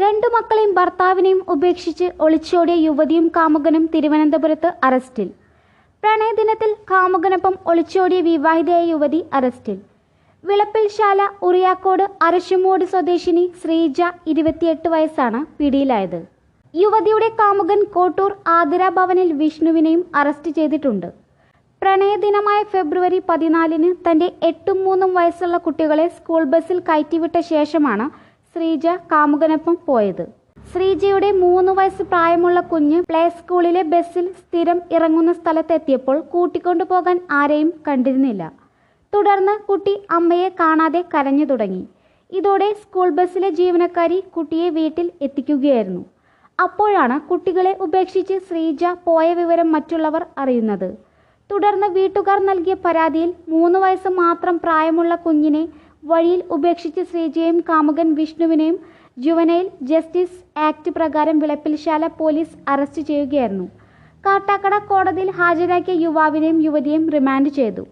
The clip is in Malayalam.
രണ്ടു മക്കളെയും ഭർത്താവിനെയും ഉപേക്ഷിച്ച് ഒളിച്ചോടിയ യുവതിയും കാമുകനും തിരുവനന്തപുരത്ത് അറസ്റ്റിൽ. പ്രണയദിനത്തിൽ കാമുകനൊപ്പം ഒളിച്ചോടിയ വിവാഹിതയായ യുവതി അറസ്റ്റിൽ. വിളപ്പിൽശാല ഉറിയാക്കോട് അരശുമൂട് സ്വദേശിനി ശ്രീജ ഇരുപത്തിയെട്ട് വയസ്സാണ് പിടിയിലായത്. യുവതിയുടെ കാമുകൻ കോട്ടൂർ ആതിര ഭവനിൽ വിഷ്ണുവിനെയും അറസ്റ്റ് ചെയ്തിട്ടുണ്ട്. പ്രണയദിനമായ ഫെബ്രുവരി പതിനാലിന് തന്റെ എട്ടും മൂന്നും വയസ്സുള്ള കുട്ടികളെ സ്കൂൾ ബസ്സിൽ കയറ്റിവിട്ട ശേഷമാണ് ശ്രീജ കാമുകനൊപ്പം പോയത്. ശ്രീജയുടെ മൂന്ന് വയസ്സ് പ്രായമുള്ള കുഞ്ഞ് പ്ലേ സ്കൂളിലെ ബസ്സിൽ സ്ഥിരം ഇറങ്ങുന്ന സ്ഥലത്തെത്തിയപ്പോൾ കൂട്ടിക്കൊണ്ടുപോകാൻ ആരെയും കണ്ടിരുന്നില്ല. തുടർന്ന് കുട്ടി അമ്മയെ കാണാതെ കരഞ്ഞു തുടങ്ങി. ഇതോടെ സ്കൂൾ ബസ്സിലെ ജീവനക്കാരി കുട്ടിയെ വീട്ടിൽ എത്തിക്കുകയായിരുന്നു. അപ്പോഴാണ് കുട്ടികളെ ഉപേക്ഷിച്ച് ശ്രീജ പോയ വിവരം മറ്റുള്ളവർ അറിയുന്നത്. തുടർന്ന് വീട്ടുകാർ നൽകിയ പരാതിയിൽ മൂന്ന് വയസ്സ് മാത്രം പ്രായമുള്ള കുഞ്ഞിനെ വഴിയിൽ ഉപേക്ഷിച്ച ശ്രീജയും കാമുകൻ വിഷ്ണുവിനെയും ജുവനൈൽ ജസ്റ്റിസ് ആക്ട് പ്രകാരം വിളപ്പിൽശാല പോലീസ് അറസ്റ്റ് ചെയ്യുകയായിരുന്നു. കാട്ടാക്കട കോടതിയിൽ ഹാജരാക്കിയ യുവാവിനെയും യുവതിയെയും റിമാൻഡ് ചെയ്തു.